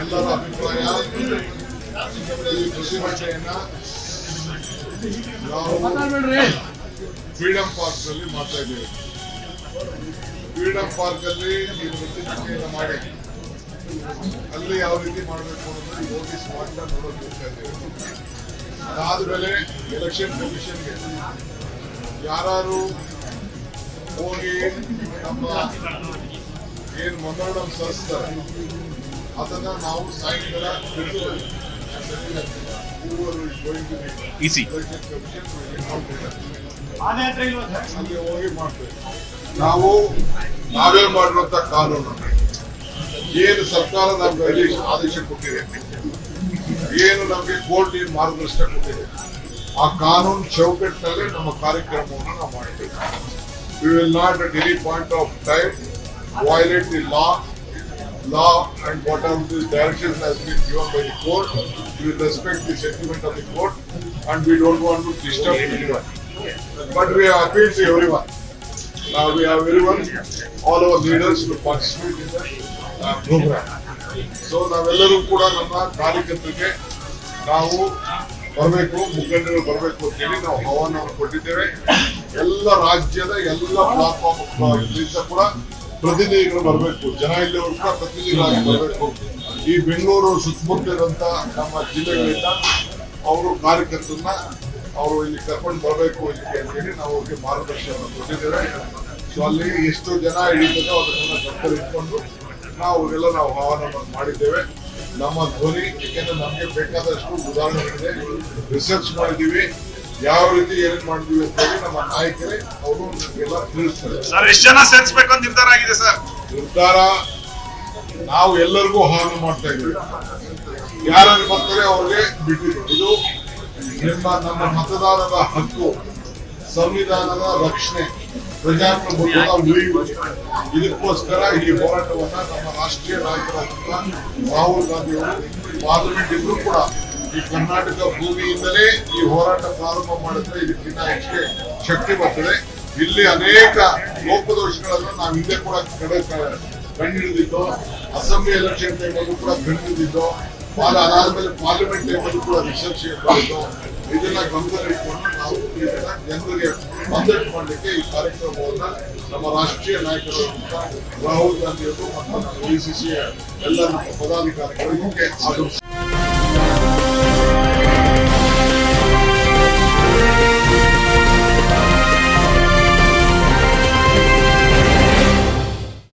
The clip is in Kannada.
ಎಲ್ಲರ ಅಭಿಪ್ರಾಯ ಈ ಕೃಷಿ ಭಾಷೆಯನ್ನ ನಾವು ಫ್ರೀಡಂ ಪಾರ್ಕ್ ಅಲ್ಲಿ ಮಾಡ್ತಾ ಇದ್ದೇವೆ ಫ್ರೀಡಂ ಪಾರ್ಕ್ ಅಲ್ಲಿ ನೀವು ಪ್ರತಿನಿಧಿಯನ್ನು ಮಾಡಿ. ಅಲ್ಲಿ ಯಾವ ರೀತಿ ಮಾಡಬೇಕು ಅನ್ನೋದನ್ನ ಹೋಗಿ ಸ್ಮಾರ್ಟ್ ನೋಡೋದು ಹೋಗ್ತಾ ಇದ್ದೇವೆ ಅದಾದ್ಮೇಲೆ ಎಲೆಕ್ಷನ್ ಕಮಿಷನ್ಗೆ ಯಾರು ಹೋಗಿ ನಮ್ಮ ಏನ್ ಮೊದಲು ಸಲ್ಲಿಸ್ತಾರೆ? ಅದನ್ನ ನಾವು ಸಾಯಂಕಾಲ. ಅಲ್ಲಿ ಹೋಗಿ ಮಾಡ್ತೇವೆ ನಾವು ನಾವೇ ಮಾಡಿರುವಂತ ಕಾನೂನು. ಏನು ಸರ್ಕಾರ ನಮ್ಗೆ ಅಲ್ಲಿ ಆದೇಶ ಕೊಟ್ಟಿದೆ. ಏನು ನಮಗೆ ಕೋರ್ಟ್ ಏನು ಮಾರ್ಗದರ್ಶನ ಕೊಟ್ಟಿದೆ. ಆ ಕಾನೂನು ಚೌಕಟ್ಟಿನಲ್ಲಿ ನಮ್ಮ ಕಾರ್ಯಕ್ರಮವನ್ನು ನಾವು ಮಾಡಿದ್ದೇವೆ. We will not at any point of time violate the law law and whatever the directions has been given by the court we respect the sentiment of the court and we don't want to disturb anyone but we have appealed to everyone now we have everyone all our leaders to participate in the uh, program so ನಾವೆಲ್ಲರೂ ಕೂಡ ನಮ್ಮ ಕಾರ್ಯಕರ್ತರಿಗೆ ನಾವು ಬರಬೇಕು ಮುಖಂಡರು ಬರಬೇಕು ಅಂತೇಳಿ ನಾವು ಆಹ್ವಾನವನ್ನು ಕೊಟ್ಟಿದ್ದೇವೆ ಎಲ್ಲ ರಾಜ್ಯದ ಎಲ್ಲ ಪ್ಲಾಟ್ಫಾರ್ಮ್ ಕೂಡ ಪ್ರತಿನಿಧಿಗಳು ಬರಬೇಕು. ಜನ ಇಲ್ಲಿ ಕೂಡ ಪ್ರತಿನಿಧಿಗಳಾಗಿ ಬರಬೇಕು. ಈ ಬೆಂಗಳೂರು ಸುತ್ತಮುತ್ತ ಇರುವಂತ ನಮ್ಮ ಜಿಲ್ಲೆಗಳಿಂದ ಅವರು ಕಾರ್ಯಕರ್ತರನ್ನ ಅವರು ಇಲ್ಲಿ ಕರ್ಕೊಂಡು ಬರಬೇಕು ಅಂತ ಅಂತೇಳಿ ನಾವು ಅವ್ರಿಗೆ ಮಾರ್ಗದರ್ಶನ ಕೊಟ್ಟಿದ್ದೇವೆ. ಸೊ ಅಲ್ಲಿ ಎಷ್ಟು ಜನ ಹಿಡಿತದೋ ಅದನ್ನ ಸರ್ಕಾರ ಇಟ್ಕೊಂಡು ನಾವು ಅವರೆಲ್ಲ ನಾವು ಆಹ್ವಾನವನ್ನು ಮಾಡಿದ್ದೇವೆ. ನಮ್ಮ ಧ್ವನಿ, ಏಕೆಂದ್ರೆ ನಮಗೆ ಬೇಕಾದಷ್ಟು ಉದಾಹರಣೆಗಳಿದೆ. ರಿಸರ್ಚ್ ಮಾಡಿದ್ದೀವಿ. ಯಾವ ರೀತಿ ಏನೇನ್ ಮಾಡ್ತೀವಿ ಅಂತ ಹೇಳಿ ನಮ್ಮ ನಾಯಕರೇ ಅವರು ನಮಗೆಲ್ಲ ತಿಳಿಸ್ತಾರೆ. ಸರ್ ಎಷ್ಟು ಜನ ಸೇರಿಸಬೇಕು ಅಂತ ನಿರ್ಧಾರ ಆಗಿದೆ ಸರ್? ನಿರ್ಧಾರ ನಾವು ಎಲ್ಲರಿಗೂ ಹಾನು ಮಾಡ್ತಾ ಇದ್ದೀವಿ. ಯಾರು ಬರ್ತಾರೆ ಅವ್ರಿಗೆ ಬಿಟ್ಟಿದ್ದು ಇದು ನಿಮ್ಮ ನಮ್ಮ ಮತದಾರರ ಹಕ್ಕು ಸಂವಿಧಾನದ ರಕ್ಷಣೆ ಪ್ರಜಾಪ್ರಭುತ್ವದ ಉಳಿವು. ಇದಕ್ಕೋಸ್ಕರ ಈ ಹೋರಾಟವನ್ನ ನಮ್ಮ ರಾಷ್ಟ್ರೀಯ ನಾಯಕರಾದಂತಹ ರಾಹುಲ್ ಗಾಂಧಿ ಅವರು ಪಾರ್ಲಿಮೆಂಟ್ ಇದ್ರು ಕೂಡ ಈ ಕರ್ನಾಟಕ ಭೂಮಿಯಿಂದಲೇ ಈ ಹೋರಾಟ ಪ್ರಾರಂಭ ಮಾಡಿದ್ರೆ ಇದಕ್ಕಿಂತ ಹೆಚ್ಚಿಗೆ ಶಕ್ತಿ ಬರ್ತದೆ. ಇಲ್ಲಿ ಅನೇಕ ಲೋಪದೋಷಗಳನ್ನು ನಾವು ಹಿಂದೆ ಕೂಡ ಕಡೆ ಕಂಡುಹಿಡಿದಿದ್ದು ಅಸೆಂಬ್ಲಿ ಎಲೆಕ್ಷನ್ ಟೈಮಲ್ಲೂ ಕೂಡ ಕಂಡಿಡಿದಿದ್ದು ಪಾಲ, ಅದಾದ್ಮೇಲೆ ಪಾರ್ಲಿಮೆಂಟ್ ಟೈಮಲ್ಲೂ ಕೂಡ ರಿಸರ್ಚ್ ಮಾಡಿದ್ದು ಇದನ್ನ ಗಮನದಲ್ಲಿಟ್ಕೊಂಡು ನಾವು ಇದನ್ನ ಜನರಿಗೆ ಮಂದಟ್ಟು ಮಾಡಲಿಕ್ಕೆ ಈ ಕಾರ್ಯಕ್ರಮವನ್ನ ನಮ್ಮ ರಾಷ್ಟ್ರೀಯ ನಾಯಕರು ರಾಹುಲ್ ಗಾಂಧಿಯವರು ಮತ್ತು ನಮ್ಮ ಎಲ್ಲ ನಮ್ಮ ಪದಾಧಿಕಾರಿಗಳು